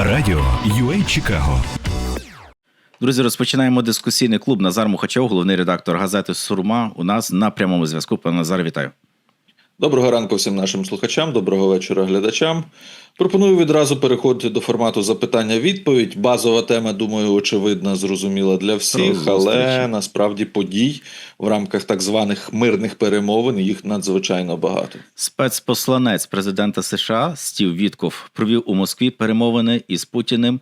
Радіо UA Чикаго. Друзі, розпочинаємо дискусійний клуб. Назар Мухачов, головний редактор газети Сурма. У нас на прямому зв'язку. Пане Назар, вітаю. Доброго ранку всім нашим слухачам, доброго вечора глядачам. Пропоную відразу переходити до формату запитання-відповідь. Базова тема, думаю, очевидна, зрозуміла для всіх, але насправді подій в рамках так званих мирних перемовин їх надзвичайно багато. Спецпосланець президента США Стів Вітков провів у Москві перемовини із Путіним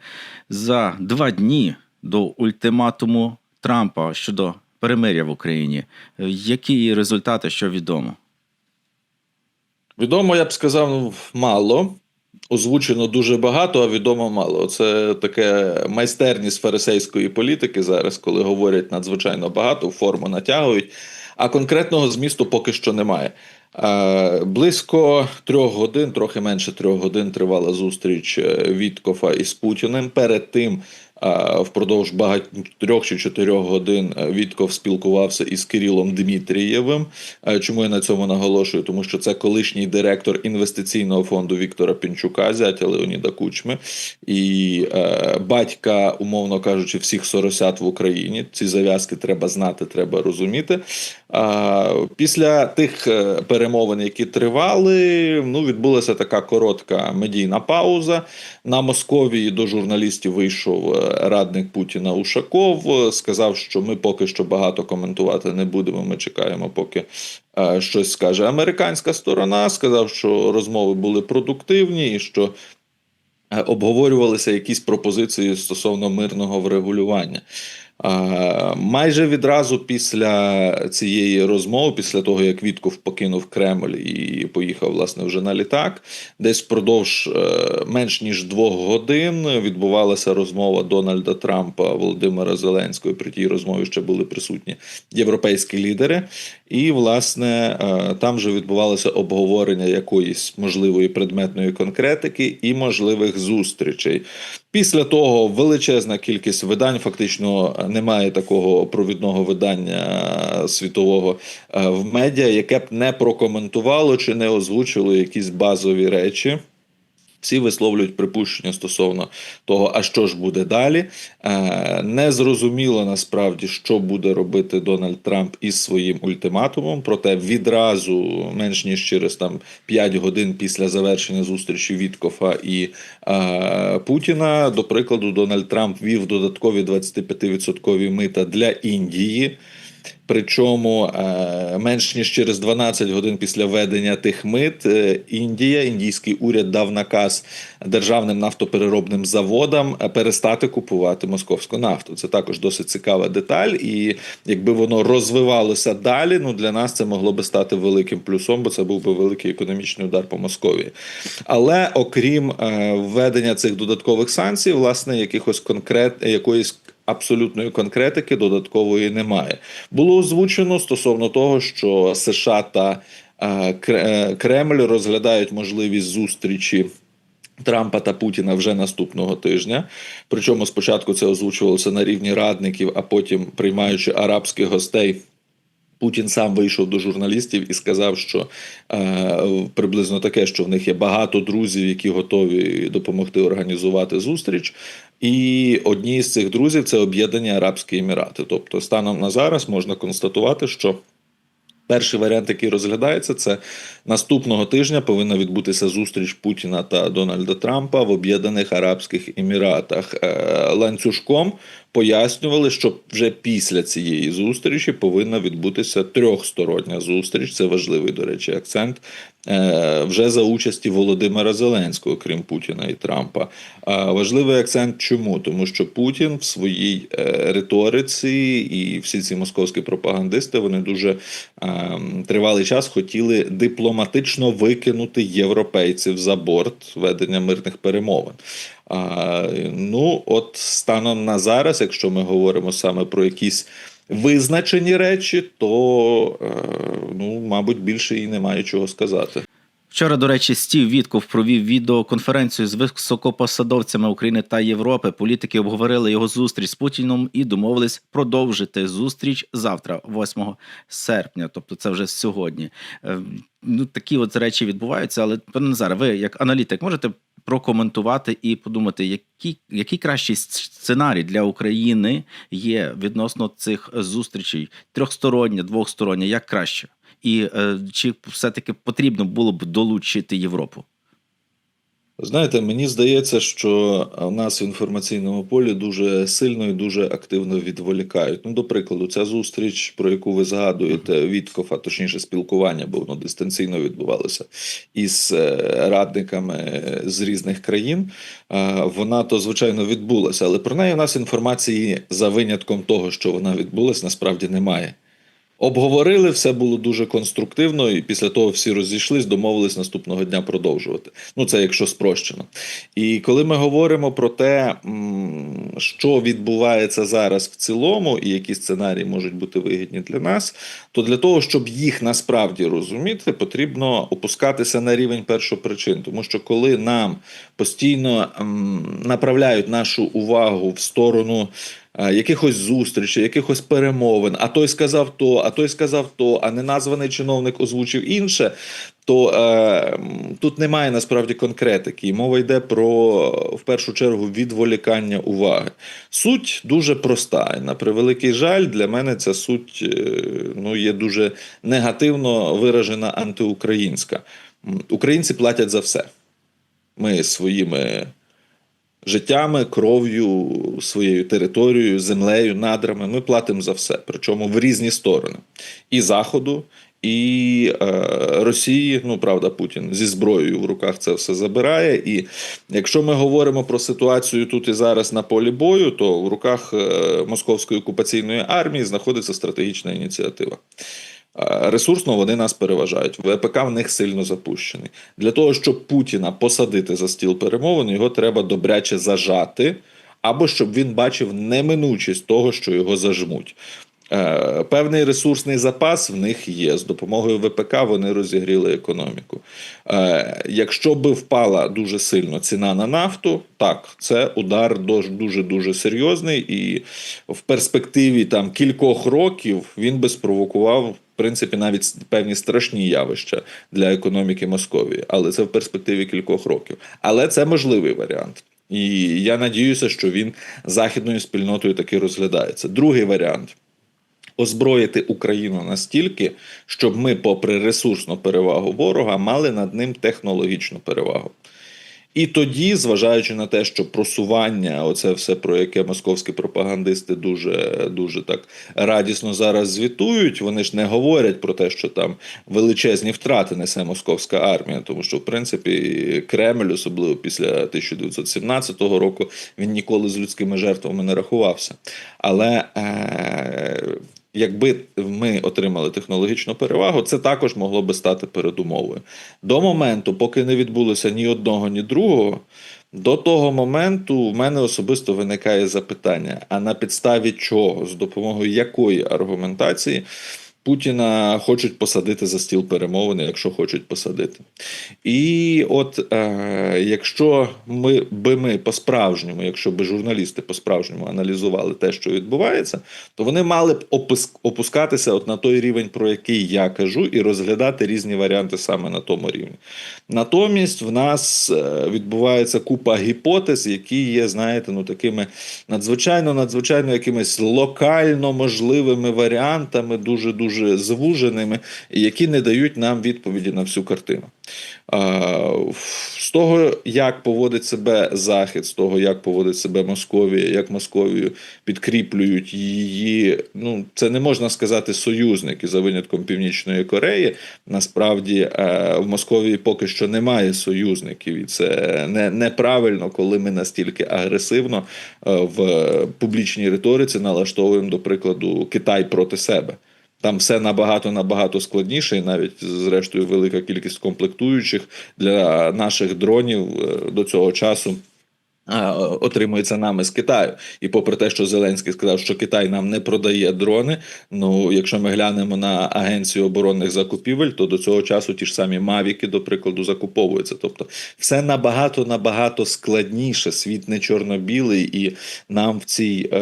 за два дні до ультиматуму Трампа щодо перемиря в Україні. Які результати, що відомо? Відомо, я б сказав, ну, мало. Озвучено дуже багато, а відомо мало. Це таке майстерність фарисейської політики зараз, коли говорять надзвичайно багато, форму натягують, а конкретного змісту поки що немає. Е, Близько трьох годин, трохи менше трьох годин тривала зустріч е, Віткофа із Путіним. Перед тим впродовж багать трьох чи чотирьох годин е, Вітков спілкувався із Кирилом Дмитрієвим. Е, Чому я на цьому наголошую? Тому що це колишній директор інвестиційного фонду Віктора Пінчука, зятя Леоніда Кучми, і е, батька, умовно кажучи, всіх соросят в Україні. Ці зав'язки треба знати, треба розуміти. Після тих перемовин, які тривали, ну відбулася така коротка медійна пауза. На Московії до журналістів вийшов радник Путіна Ушаков. е, Сказав, що ми поки що багато коментувати не будемо. Ми чекаємо, поки е, щось скаже американська сторона. Сказав, що розмови були продуктивні і що е, обговорювалися якісь пропозиції стосовно мирного врегулювання. Майже відразу після цієї розмови, після того як Вітков покинув Кремль і поїхав власне вже на літак, десь впродовж е, менш ніж двох годин відбувалася розмова Дональда Трампа Володимира Зеленського. При тій розмові ще були присутні європейські лідери. І, власне, е, там вже відбувалося обговорення якоїсь можливої предметної конкретики і можливих зустрічей. Після того величезна кількість видань, фактично немає такого провідного видання світового е, в медіа, яке б не прокоментувало чи не озвучило якісь базові речі. Всі висловлюють припущення стосовно того, а що ж буде далі. Е, Не зрозуміло насправді, що буде робити Дональд Трамп із своїм ультиматумом. Проте відразу, менш ніж через там 5 годин після завершення зустрічі Віткофа і е, Путіна, до прикладу, Дональд Трамп вів додаткові 25% мита для Індії. Причому е, менш ніж через 12 годин після введення тих мит е, Індія, індійський уряд дав наказ державним нафтопереробним заводам е, перестати купувати московську нафту. Це також досить цікава деталь, і якби воно розвивалося далі, ну для нас це могло би стати великим плюсом, бо це був би великий економічний удар по Московії. Але окрім введення цих додаткових санкцій, власне, якихось конкрет якоїсь абсолютної конкретики додаткової немає. Було озвучено стосовно того, що США та е, е, Кремль розглядають можливість зустрічі. Трампа та Путіна вже наступного тижня. Причому спочатку це озвучувалося на рівні радників, а потім, приймаючи арабських гостей, Путін сам вийшов до журналістів і сказав, що е, приблизно таке, що в них є багато друзів, які готові допомогти організувати зустріч. І одні з цих друзів це Об'єднані Арабські Емірати. Тобто, станом на зараз можна констатувати, що Перший варіант, який розглядається, це наступного тижня повинна відбутися зустріч Путіна та Дональда Трампа в Об'єднаних Арабських Еміратах. Е, Ланцюжком пояснювали, що вже після цієї зустрічі повинна відбутися трьохстороння зустріч. Це важливий, до речі, акцент. Е, Вже за участі Володимира Зеленського, крім Путіна і Трампа. Важливий акцент чому? Тому що Путін в своїй е, риториці і всі ці московські пропагандисти вони дуже ем, тривалий час хотіли дипломатично викинути європейців за борт ведення мирних перемовин. Ну, от станом на зараз, якщо ми говоримо саме про якісь визначені речі, то е, ну, мабуть, більше і немає чого сказати. Вчора, до речі, Стів Вітков провів відеоконференцію з високопосадовцями України та Європи. Політики обговорили його зустріч з Путіном і домовились продовжити зустріч завтра, 8 серпня. Тобто, це вже сьогодні. Е, Ну такі от речі відбуваються. Але пане Назаре, ви як аналітик можете прокоментувати і подумати, який, який кращий сценарій для України є відносно цих зустрічей трьохстороння, двохстороння, як краще, і е, чи все-таки потрібно було б долучити Європу? Знаєте, мені здається, що в нас в інформаційному полі дуже сильно і дуже активно відволікають. Ну, до прикладу, ця зустріч, про яку ви згадуєте, Віткофа, точніше, спілкування, бо воно дистанційно відбувалося із е, радниками з різних країн. е, Вона то звичайно відбулася, але про неї у нас інформації за винятком того, що вона відбулася, насправді немає. Обговорили, все було дуже конструктивно, і після того всі розійшлись, домовились наступного дня продовжувати. Ну, це якщо спрощено. І коли ми говоримо про те, що відбувається зараз в цілому, і які сценарії можуть бути вигідні для нас, то для того, щоб їх насправді розуміти, потрібно опускатися на рівень першопричин. Тому що коли нам постійно направляють нашу увагу в сторону якихось зустрічей, якихось перемовин, а той сказав то, а той сказав то, а неназваний чиновник озвучив інше, то е, тут немає насправді конкретики. І мова йде про в першу чергу відволікання уваги. Суть дуже проста. І на превеликий жаль, для мене ця суть е, ну, є дуже негативно виражена антиукраїнська. Українці платять за все. Ми своїми життями, кров'ю, своєю територією, землею, надрами. Ми платимо за все, причому в різні сторони. І Заходу, і е, Росії. Ну, правда, Путін зі зброєю в руках це все забирає. І якщо ми говоримо про ситуацію тут і зараз на полі бою, то в руках е, московської окупаційної армії знаходиться стратегічна ініціатива. Е, Ресурсно вони нас переважають. ВПК в них сильно запущений. Для того, щоб Путіна посадити за стіл перемовин, його треба добряче зажати, або щоб він бачив неминучість того, що його зажмуть. Е, Певний ресурсний запас в них є. З допомогою ВПК вони розігріли економіку. Е, Якщо би впала дуже сильно ціна на нафту, так, це удар дуже дуже серйозний, і в перспективі там кількох років він би спровокував. В принципі, навіть певні страшні явища для економіки Московії, але це в перспективі кількох років. Але це можливий варіант. І я надіюся, що він західною спільнотою таки розглядається. Другий варіант озброїти Україну настільки, щоб ми, попри ресурсну перевагу ворога, мали над ним технологічну перевагу. І тоді, зважаючи на те, що просування, оце все про яке московські пропагандисти дуже дуже так радісно зараз звітують, вони ж не говорять про те, що там величезні втрати несе московська армія, тому що в принципі Кремль, особливо після 1917 року, він ніколи з людськими жертвами не рахувався. Але е- Якби ми отримали технологічну перевагу, це також могло би стати передумовою. До моменту, поки не відбулося ні одного, ні другого, до того моменту в мене особисто виникає запитання: а на підставі чого, з допомогою якої аргументації Путіна хочуть посадити за стіл перемовини, якщо хочуть посадити. І от е, якщо ми би ми по-справжньому, якщо би журналісти по-справжньому аналізували те, що відбувається, то вони мали б опускатися от на той рівень, про який я кажу, і розглядати різні варіанти саме на тому рівні. Натомість в нас е, відбувається купа гіпотез, які є, знаєте, ну такими надзвичайно, надзвичайно якимись локально можливими варіантами, дуже дуже звуженими, і які не дають нам відповіді на всю картину. З того, як поводить себе Захід, з того, як поводить себе Московія, як Московію підкріплюють її. Ну, це не можна сказати союзники за винятком Північної Кореї. Насправді е, в Московії поки що немає союзників, і це не, неправильно, коли ми настільки агресивно е, в публічній риториці налаштовуємо, до прикладу, Китай проти себе. Там все набагато набагато складніше, і навіть зрештою велика кількість комплектуючих для наших дронів е, до цього часу. Отримується нами з Китаю, і попри те, що Зеленський сказав, що Китай нам не продає дрони. Ну, якщо ми глянемо на агенцію оборонних закупівель, то до цього часу ті ж самі Мавіки, до прикладу, закуповуються. Тобто, все набагато набагато складніше. Світ не чорно-білий, і нам в цій е,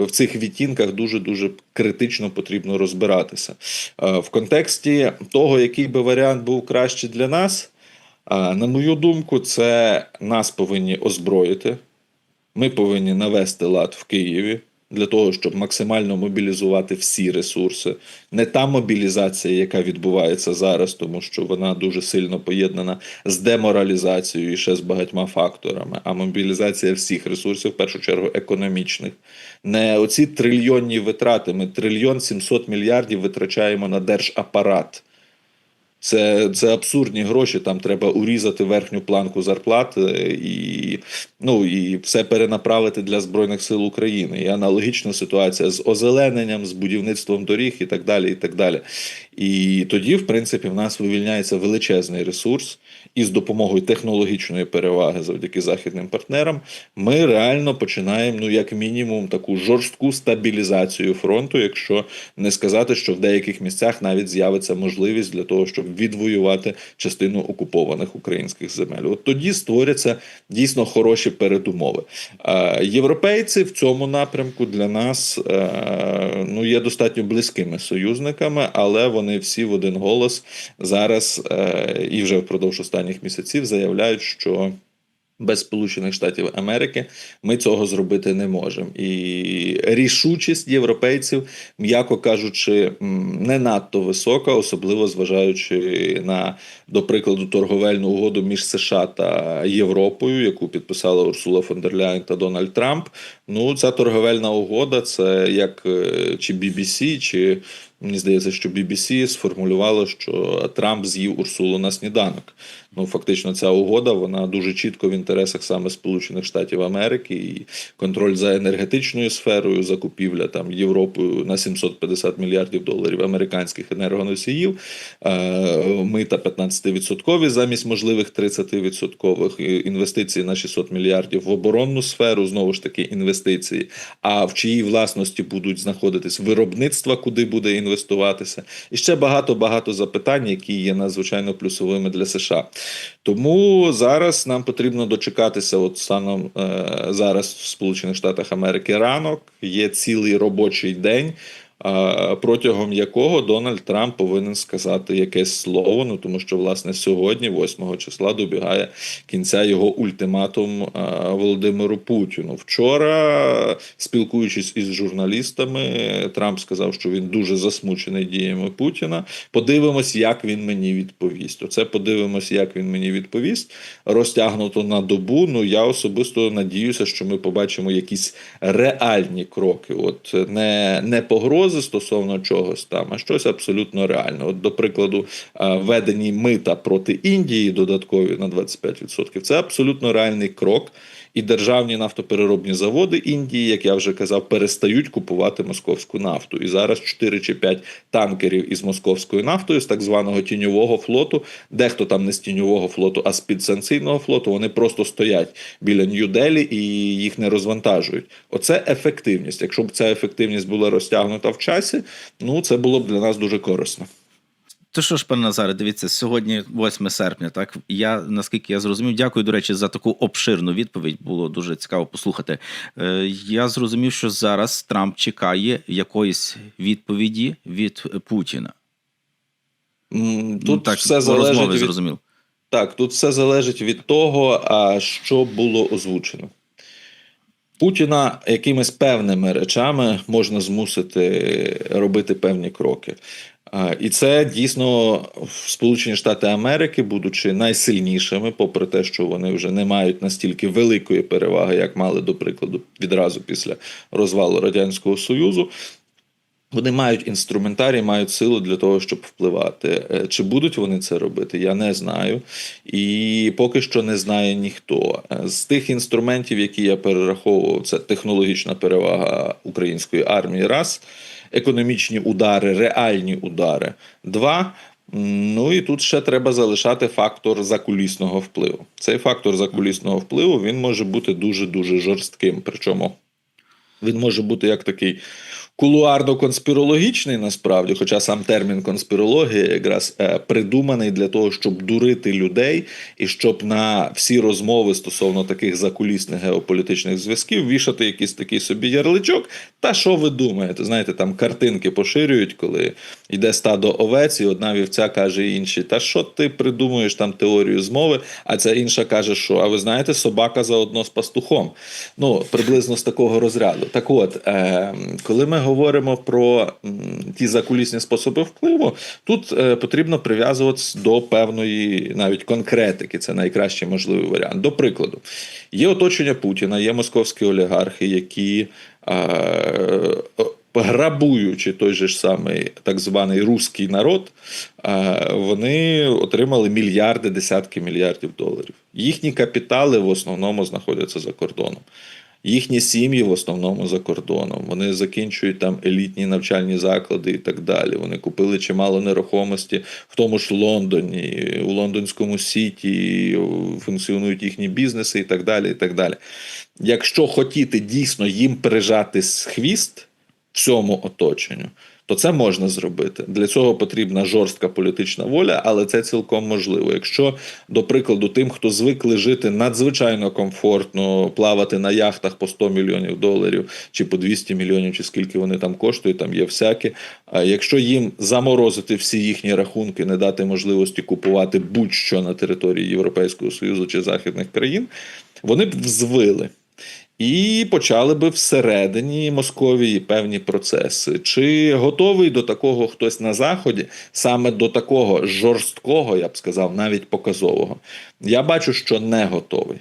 в цих відтінках дуже дуже критично потрібно розбиратися. Е, в контексті того, який би варіант був краще для нас. На мою думку, це нас повинні озброїти. Ми повинні навести лад в Києві для того, щоб максимально мобілізувати всі ресурси. Не та мобілізація, яка відбувається зараз, тому що вона дуже сильно поєднана з деморалізацією і ще з багатьма факторами, а мобілізація всіх ресурсів, в першу чергу економічних. Не оці трильйонні витрати. Ми трильйон 700 мільярдів витрачаємо на держапарат. Це, це абсурдні гроші. Там треба урізати верхню планку зарплат е, і, ну, і все перенаправити для Збройних сил України. І аналогічна ситуація з озелененням, з будівництвом доріг і так далі. І так далі. І тоді, в принципі, в нас вивільняється величезний ресурс, і з допомогою технологічної переваги завдяки західним партнерам, ми реально починаємо, ну як мінімум, таку жорстку стабілізацію фронту, якщо не сказати, що в деяких місцях навіть з'явиться можливість для того, щоб відвоювати частину окупованих українських земель. От тоді створяться дійсно хороші передумови. Е, Європейці в цьому напрямку для нас е, ну є достатньо близькими союзниками, але вони всі в один голос зараз е, і вже впродовж останніх місяців заявляють, що без Сполучених Штатів Америки ми цього зробити не можемо. І рішучість європейців, м'яко кажучи, не надто висока, особливо зважаючи на, до прикладу, торговельну угоду між США та Європою, яку підписала Урсула фон дер Ляйн та Дональд Трамп. Ну, ця торговельна угода це як е, чи BBC, чи Мені здається, що BBC сформулювало, що Трамп з'їв Урсулу на сніданок. Ну, фактично, ця угода вона дуже чітко в інтересах саме Сполучених Штатів Америки і контроль за енергетичною сферою, закупівля там Європою на 750 мільярдів доларів американських енергоносіїв, е, мита 15% замість можливих 30% інвестиції на 600 мільярдів в оборонну сферу, знову ж таки, інвестиції. А в чиїй власності будуть знаходитись виробництва, куди буде інвестуватися, і ще багато багато запитань, які є надзвичайно плюсовими для США. Тому зараз нам потрібно дочекатися. От станом е, зараз в Сполучених Штатах Америки ранок є цілий робочий день. Протягом якого Дональд Трамп повинен сказати якесь слово. Ну тому що власне сьогодні, 8 числа, добігає кінця його ультиматум Володимиру Путіну. Вчора, спілкуючись із журналістами, Трамп сказав, що він дуже засмучений діями Путіна. Подивимось, як він мені відповість. Оце подивимось, як він мені відповість. Розтягнуто на добу. Ну я особисто надіюся, що ми побачимо якісь реальні кроки. От не, не погрози стосовно чогось там, а щось абсолютно реальне. От, до прикладу, е, введені мита проти Індії додаткові на 25%. Це абсолютно реальний крок. І державні нафтопереробні заводи Індії, як я вже казав, перестають купувати московську нафту. І зараз 4 чи 5 танкерів із московською нафтою з так званого тіньового флоту, дехто там не з тіньового флоту, а з підсанкційного флоту, вони просто стоять біля Нью-Делі і їх не розвантажують. Оце ефективність. Якщо б ця ефективність була розтягнута в часі, ну це було б для нас дуже корисно. То що ж, пане Назаре, дивіться, сьогодні 8 серпня. Так я наскільки я зрозумів, дякую, до речі, за таку обширну відповідь. Було дуже цікаво послухати. Е, я зрозумів, що зараз Трамп чекає якоїсь відповіді від Путіна. Тут ну, так, все залежить від зрозумів. Так, тут все залежить від того, а що було озвучено. Путіна якимись певними речами можна змусити робити певні кроки. І це дійсно Сполучені Штати Америки, будучи найсильнішими, попри те, що вони вже не мають настільки великої переваги, як мали, до прикладу, відразу після розвалу Радянського Союзу. Вони мають інструментарій, мають силу для того, щоб впливати. Е, Чи будуть вони це робити, я не знаю. І поки що не знає ніхто. Е, З тих інструментів, які я перераховував, це технологічна перевага української армії, раз, економічні удари, реальні удари. Два. Ну і тут ще треба залишати фактор закулісного впливу. Цей фактор закулісного впливу він може бути дуже дуже жорстким. Причому він може бути як такий кулуарно-конспірологічний насправді, хоча сам термін конспірологія якраз е, придуманий для того, щоб дурити людей і щоб на всі розмови стосовно таких закулісних геополітичних зв'язків вішати якийсь такий собі ярличок. Та що ви думаєте? Знаєте, там картинки поширюють, коли йде стадо овець, і одна вівця каже іншій, та що ти придумуєш там теорію змови, а ця інша каже, що а ви знаєте, собака заодно з пастухом. Ну, приблизно з такого розряду. Так от, е, коли ми говоримо про ті закулісні способи впливу, тут е, потрібно прив'язуватися до певної навіть конкретики. Це найкращий можливий варіант. До прикладу, є оточення Путіна, є московські олігархи, які. Грабуючи той же ж самий так званий руський народ, вони отримали мільярди, десятки мільярдів доларів. Їхні капітали в основному знаходяться за кордоном. Їхні сім'ї в основному за кордоном. Вони закінчують там елітні навчальні заклади і так далі. Вони купили чимало нерухомості в тому ж Лондоні, у лондонському сіті функціонують їхні бізнеси і так далі. і так далі. Якщо хотіти дійсно їм прижати хвіст цьому оточенню, то це можна зробити. Для цього потрібна жорстка політична воля, але це цілком можливо. Якщо, до прикладу, тим, хто звикли жити надзвичайно комфортно, плавати на яхтах по 100 мільйонів доларів чи по 200 мільйонів, чи скільки вони там коштують, там є всякі. Якщо їм заморозити всі їхні рахунки, не дати можливості купувати будь-що на території Європейського Союзу чи західних країн, вони б взвили. І почали би всередині Московії певні процеси. Чи готовий до такого хтось на заході, саме до такого жорсткого, я б сказав, навіть показового? Я бачу, що не готовий.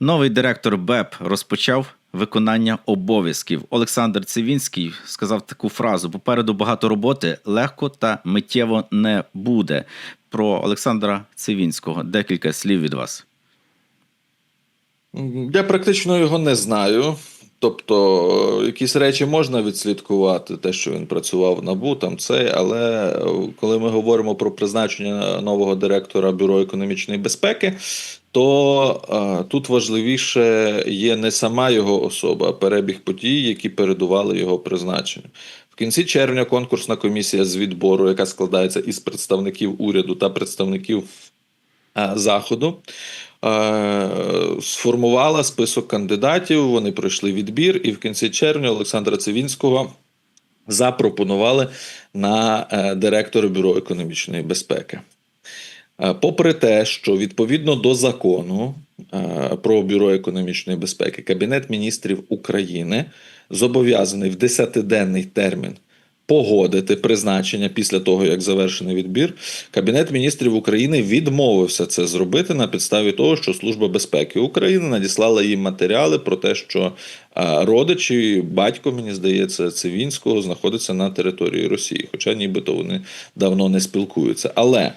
Новий директор БЕП розпочав виконання обов'язків. Олександр Цивінський сказав таку фразу: попереду багато роботи, легко та миттєво не буде. Про Олександра Цивінського декілька слів від вас. Я практично його не знаю. Тобто, е, якісь речі можна відслідкувати, те, що він працював НАБУ, там це, але е, коли ми говоримо про призначення нового директора Бюро економічної безпеки, то а, тут важливіше є не сама його особа, а перебіг подій, які передували його призначенню. В кінці червня конкурсна комісія з відбору, яка складається із представників уряду та представників заходу. Е, сформувала список кандидатів. Вони пройшли відбір, і в кінці червня Олександра Цивінського запропонували на е, директора бюро економічної безпеки. Е, Попри те, що відповідно до закону про бюро економічної безпеки, Кабінет міністрів України зобов'язаний в 10-денний термін погодити призначення після того, як завершений відбір, Кабінет міністрів України відмовився це зробити на підставі того, що Служба безпеки України надіслала їм матеріали про те, що родичі, батько, мені здається, Цивінського знаходиться на території Росії, хоча нібито вони давно не спілкуються. Але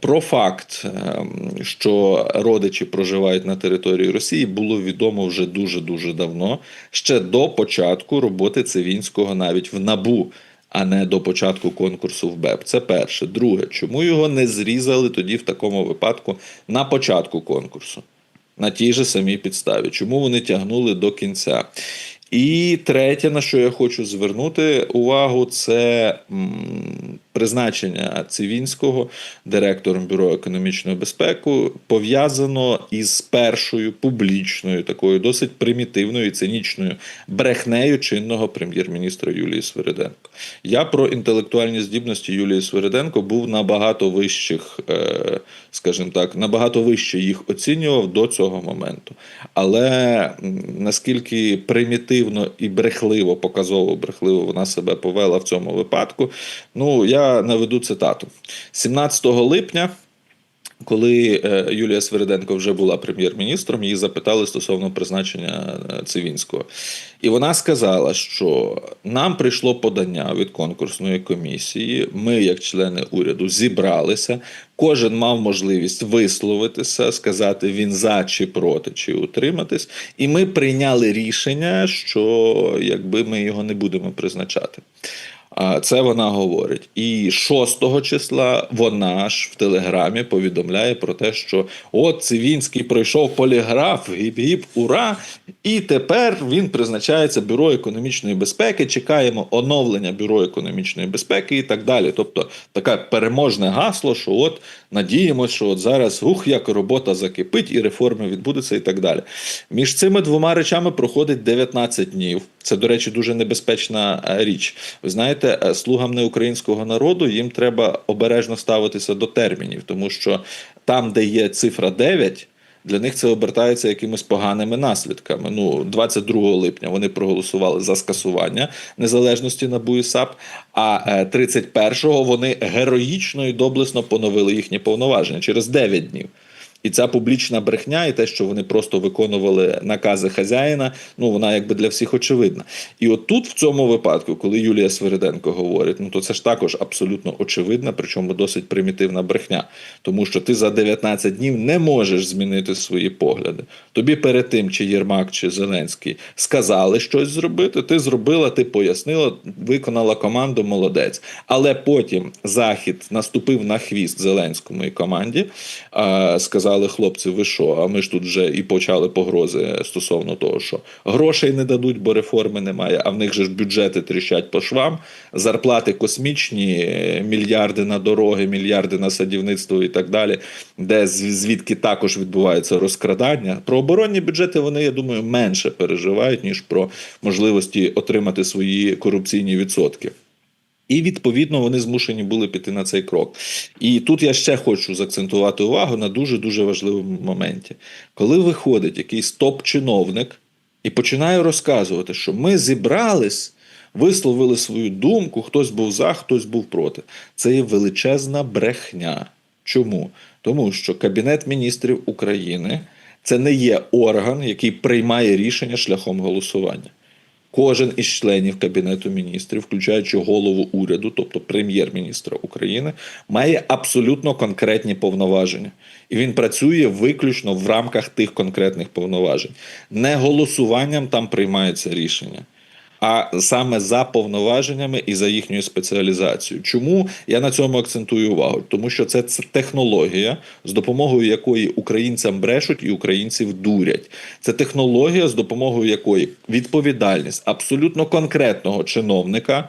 про факт, ем, що родичі проживають на території Росії, було відомо вже дуже дуже давно, ще до початку роботи Цивінського навіть в набу. А не до початку конкурсу в БЕП. Це перше. Друге, чому його не зрізали тоді в такому випадку на початку конкурсу, на тій же самій підставі? Чому вони тягнули до кінця? І третє, на що я хочу звернути увагу, це призначення Цивінського директором бюро економічної безпеки пов'язано із першою публічною такою досить примітивною і цинічною брехнею чинного прем'єр-міністра Юлії Свириденко. Я про інтелектуальні здібності Юлії Свириденко був набагато вищих, е, скажімо так, набагато вище їх оцінював до цього моменту. Але наскільки примітивно і брехливо, показово брехливо вона себе повела в цьому випадку, ну я наведу цитату 17 липня. Коли е, Юлія Свериденко вже була прем'єр-міністром, її запитали стосовно призначення е, Цивінського, і вона сказала, що нам прийшло подання від конкурсної комісії. Ми, як члени уряду, зібралися. Кожен мав можливість висловитися, сказати він за чи проти, чи утриматись, і ми прийняли рішення, що якби ми його не будемо призначати. А це вона говорить. І 6 числа вона ж в телеграмі повідомляє про те, що от Цивінський пройшов поліграф, гіп-гіп, ура! І тепер він призначається бюро економічної безпеки. Чекаємо оновлення бюро економічної безпеки і так далі. Тобто таке переможне гасло, що от надіємося, що от зараз ух, як робота закипить і реформи відбудуться, і так далі. Між цими двома речами проходить 19 днів. Це, до речі, дуже небезпечна е, річ. Ви знаєте, е, слугам неукраїнського народу їм треба обережно ставитися до термінів, тому що там, де є цифра 9, для них це обертається якимись поганими наслідками. Ну, 22 липня вони проголосували за скасування незалежності НАБУ і а е, 31-го вони героїчно і доблесно поновили їхні повноваження через 9 днів. І ця публічна брехня, і те, що вони просто виконували накази хазяїна, ну вона якби для всіх очевидна. І от тут, в цьому випадку, коли Юлія Свириденко говорить, ну то це ж також абсолютно очевидна, причому досить примітивна брехня. Тому що ти за 19 днів не можеш змінити свої погляди. Тобі перед тим, чи Єрмак, чи Зеленський сказали щось зробити, ти зробила, ти пояснила, виконала команду, молодець. Але потім Захід наступив на хвіст Зеленському і команді, а, сказали хлопці, ви що? А ми ж тут вже і почали погрози стосовно того, що грошей не дадуть, бо реформи немає. А в них же ж бюджети тріщать по швам, зарплати космічні, мільярди на дороги, мільярди на садівництво і так далі, де звідки також відбувається розкрадання. Про оборонні бюджети вони, я думаю, менше переживають ніж про можливості отримати свої корупційні відсотки. І відповідно вони змушені були піти на цей крок. І тут я ще хочу заакцентувати увагу на дуже дуже важливому моменті. Коли виходить якийсь топ-чиновник і починає розказувати, що ми зібрались, висловили свою думку, хтось був за, хтось був проти. Це є величезна брехня. Чому? Тому що Кабінет міністрів України це не є орган, який приймає рішення шляхом голосування. Кожен із членів Кабінету міністрів, включаючи голову уряду, тобто прем'єр-міністра України, має абсолютно конкретні повноваження. І він працює виключно в рамках тих конкретних повноважень. Не голосуванням там приймається рішення. А саме за повноваженнями і за їхньою спеціалізацією. Чому я на цьому акцентую увагу? Тому що це технологія, з допомогою якої українцям брешуть і українців дурять. Це технологія, з допомогою якої відповідальність абсолютно конкретного чиновника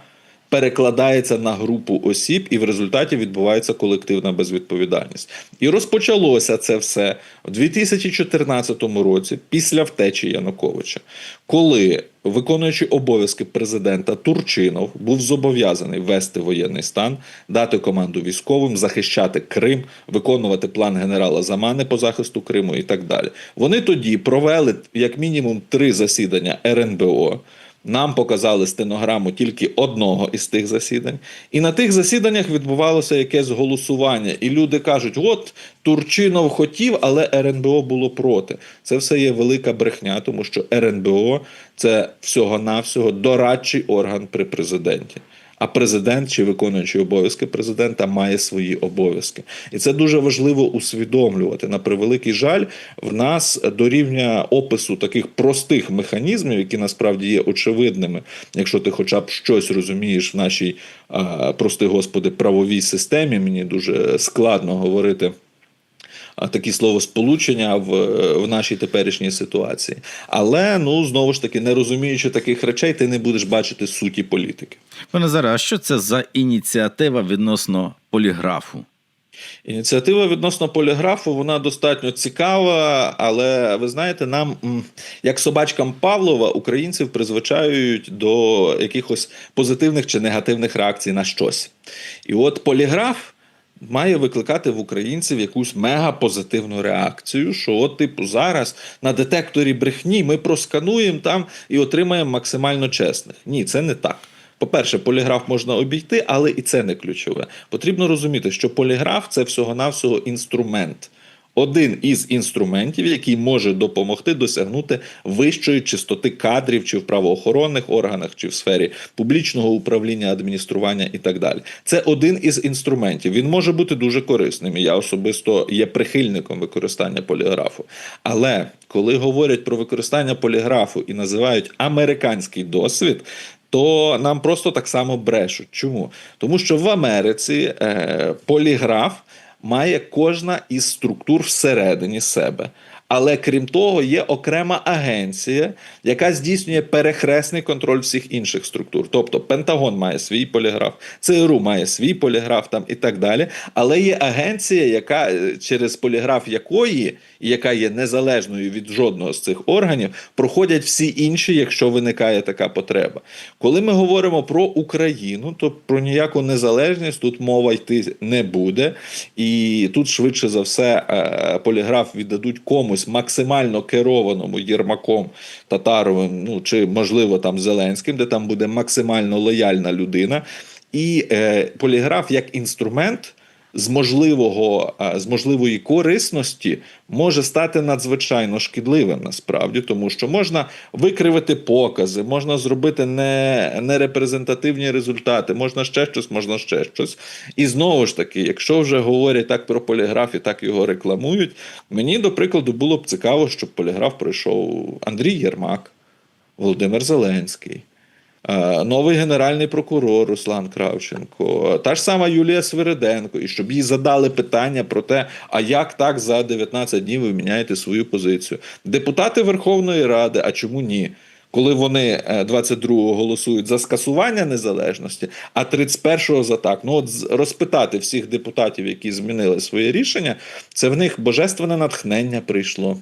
перекладається на групу осіб, і в результаті відбувається колективна безвідповідальність. І розпочалося це все у 2014 році, після втечі Януковича, коли виконуючи обов'язки президента Турчинов був зобов'язаний ввести воєнний стан, дати команду військовим, захищати Крим, виконувати план генерала Замани по захисту Криму і так далі. Вони тоді провели як мінімум три засідання РНБО. Нам показали стенограму тільки одного із тих засідань, і на тих засіданнях відбувалося якесь голосування. І люди кажуть: от Турчинов хотів, але РНБО було проти. Це все є велика брехня, тому що РНБО це всього-навсього дорадчий орган при президенті. А президент чи виконуючий обов'язки президента має свої обов'язки, і це дуже важливо усвідомлювати. На превеликий жаль, в нас до рівня опису таких простих механізмів, які насправді є очевидними, якщо ти хоча б щось розумієш в нашій, прости господи, правовій системі. Мені дуже складно говорити такі словосполучення в, в нашій теперішній ситуації. Але ну знову ж таки, не розуміючи таких речей, ти не будеш бачити суті політики. Пане Назаре, а що це за ініціатива відносно поліграфу? Ініціатива відносно поліграфу вона достатньо цікава, але ви знаєте, нам, як собачкам Павлова, українців призвичаюють до якихось позитивних чи негативних реакцій на щось. І от поліграф. Має викликати в українців якусь мегапозитивну реакцію, що от, типу, зараз на детекторі брехні ми проскануємо там і отримаємо максимально чесних. Ні, це не так. По-перше, поліграф можна обійти, але і це не ключове. Потрібно розуміти, що поліграф це всього-навсього інструмент. Один із інструментів, який може допомогти досягнути вищої чистоти кадрів чи в правоохоронних органах, чи в сфері публічного управління, адміністрування і так далі. Це один із інструментів. Він може бути дуже корисним. і Я особисто є прихильником використання поліграфу. Але коли говорять про використання поліграфу і називають американський досвід, то нам просто так само брешуть. Чому? Тому що в Америці е, поліграф має кожна із структур всередині себе. Але крім того, є окрема агенція, яка здійснює перехресний контроль всіх інших структур. Тобто Пентагон має свій поліграф, ЦРУ має свій поліграф там і так далі. Але є агенція, яка е, через поліграф якої, яка є незалежною від жодного з цих органів, проходять всі інші, якщо виникає така потреба. Коли ми говоримо про Україну, то про ніяку незалежність тут мова йти не буде. І тут швидше за все е, поліграф віддадуть комусь максимально керованому Єрмаком Татаровим, ну чи можливо там Зеленським, де там буде максимально лояльна людина. І е, поліграф як інструмент з можливого е, з можливої корисності може стати надзвичайно шкідливим насправді, тому що можна викривити покази, можна зробити не, нерепрезентативні результати, можна ще щось, можна ще щось. І знову ж таки, якщо вже говорять так про поліграф і так його рекламують, мені до прикладу було б цікаво, щоб поліграф пройшов Андрій Єрмак, Володимир Зеленський. Е, Новий генеральний прокурор Руслан Кравченко, та ж сама Юлія Свириденко, і щоб їй задали питання про те, а як так за 19 днів ви міняєте свою позицію. Депутати Верховної Ради, а чому ні? Коли вони е, 22-го голосують за скасування незалежності, а 31-го за так. Ну от розпитати всіх депутатів, які змінили своє рішення, це в них божественне натхнення прийшло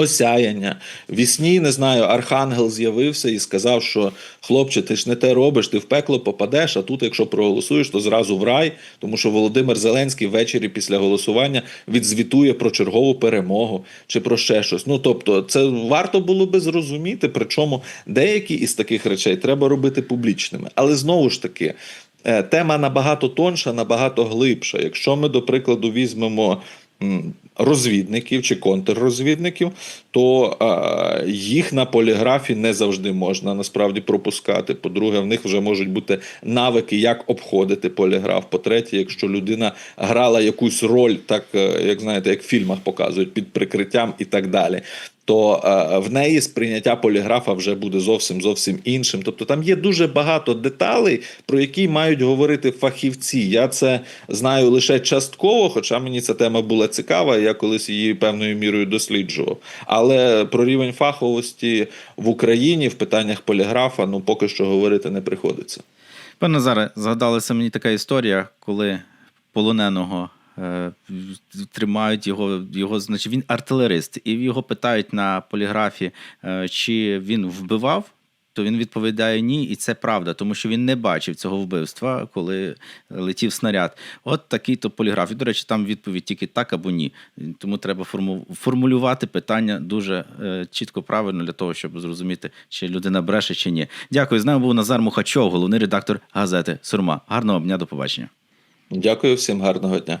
осяяння. Вісні, не знаю, архангел з'явився і сказав, що хлопче, ти ж не те робиш, ти в пекло попадеш, а тут, якщо проголосуєш, то зразу в рай, тому що Володимир Зеленський ввечері після голосування відзвітує про чергову перемогу чи про ще щось. Ну тобто, це варто було би зрозуміти, причому деякі із таких речей треба робити публічними. Але знову ж таки. е, Тема набагато тонша, набагато глибша. Якщо ми, до прикладу, візьмемо розвідників чи контррозвідників, то е, їх на поліграфі не завжди можна насправді пропускати. По-друге, в них вже можуть бути навики, як обходити поліграф. По-третє, якщо людина грала якусь роль, так е, як знаєте, як в фільмах показують під прикриттям і так далі. То е, в неї сприйняття поліграфа вже буде зовсім зовсім іншим. Тобто там є дуже багато деталей, про які мають говорити фахівці. Я це знаю лише частково, хоча мені ця тема була цікава, я колись її певною мірою досліджував. Але про рівень фаховості в Україні в питаннях поліграфа ну поки що говорити не приходиться. Пане Назаре, згадалася мені така історія, коли полоненого тримають його, його, значить, він артилерист, і його питають на поліграфі, е, чи він вбивав. То він відповідає ні, і це правда, тому що він не бачив цього вбивства, коли летів снаряд. От такий то поліграф. І, до речі, там відповідь тільки так або ні. Тому треба форму- формулювати питання дуже е, чітко правильно для того, щоб зрозуміти, чи людина бреше, чи ні. Дякую. З нами був Назар Мухачов, головний редактор газети Сурма. Гарного дня, до побачення. Дякую всім гарного дня.